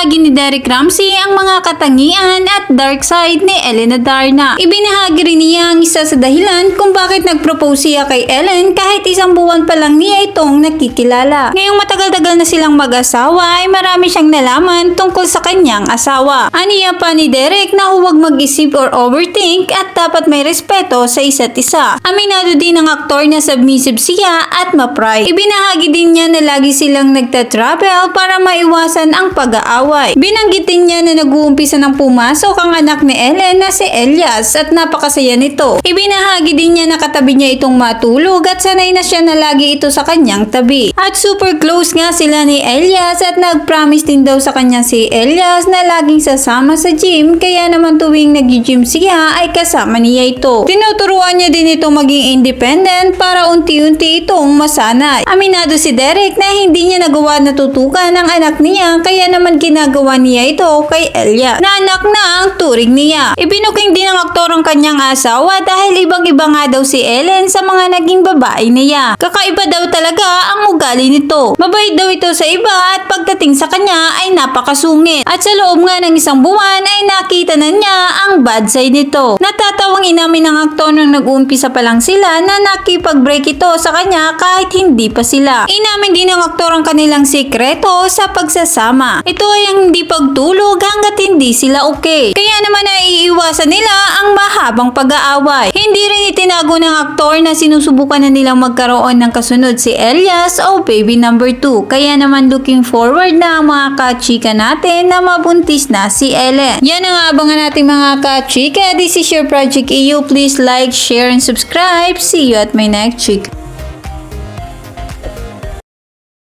Ibinahagi ni Derek Ramsey ang mga katangian at dark side ni Ellen Adarna. Ibinahagi rin niya ang isa sa dahilan kung bakit nag-propose siya kay Ellen kahit isang buwan pa lang niya itong nakikilala. Ngayong matagal-tagal na silang mag-asawa ay marami siyang nalaman tungkol sa kanyang asawa. Aniya pa ni Derek na huwag mag-isip or overthink at dapat may respeto sa isa't isa. Aminado din ng aktor na submissive siya at ma-pride. Ibinahagi din niya na lagi silang nagta-travel para maiwasan ang pag-aaway. Binanggit din niya na nag-uumpisa ng pumasok ang anak ni Ellen na si Elias at napakasaya nito. Ibinahagi din niya na katabi niya itong matulog at sanay na siya na lagi ito sa kanyang tabi. At super close nga sila ni Elias at nag-promise din daw sa kanya si Elias na laging sasama sa gym kaya naman tuwing nag-gym siya ay kasama niya ito. Tinuturuan niya din ito maging independent para unti-unti itong masanay. Aminado si Derek na hindi niya nagawa na tutukan ang anak niya kaya naman ginagawa niya ito kay Elias na anak na ang turing niya. Ibinuking din ng aktor ang kanyang asawa dahil ibang-iba nga daw si Ellen sa mga naging babae niya. Kakaiba daw talaga ang ugali nito. Mabait daw ito sa iba at pagdating sa kanya ay napakasungit. At sa loob nga ng isang buwan ay nakita na niya ang bad side nito. Natatawang inamin ng aktor nung nag-uumpisa pa lang sila na nakipag-break ito sa kanya kahit hindi pa sila. Inamin din ng aktor ang kanilang sikreto sa pagsasama. Ito ay ang hindi pagtulog hanggat hindi sila okay. Kaya naman naiiwasan nila ang mahabang pag-aaway. Hindi rin itinago ng aktor na sinusubukan na nilang magkaroon ng kasunod si Elias o baby number 2. Kaya naman looking forward na ang mga kachika natin na mabuntis na si Ellen. Yan ang abangan natin mga kachika. This is your Project EU. Please like, share, and subscribe. See you at my next chick.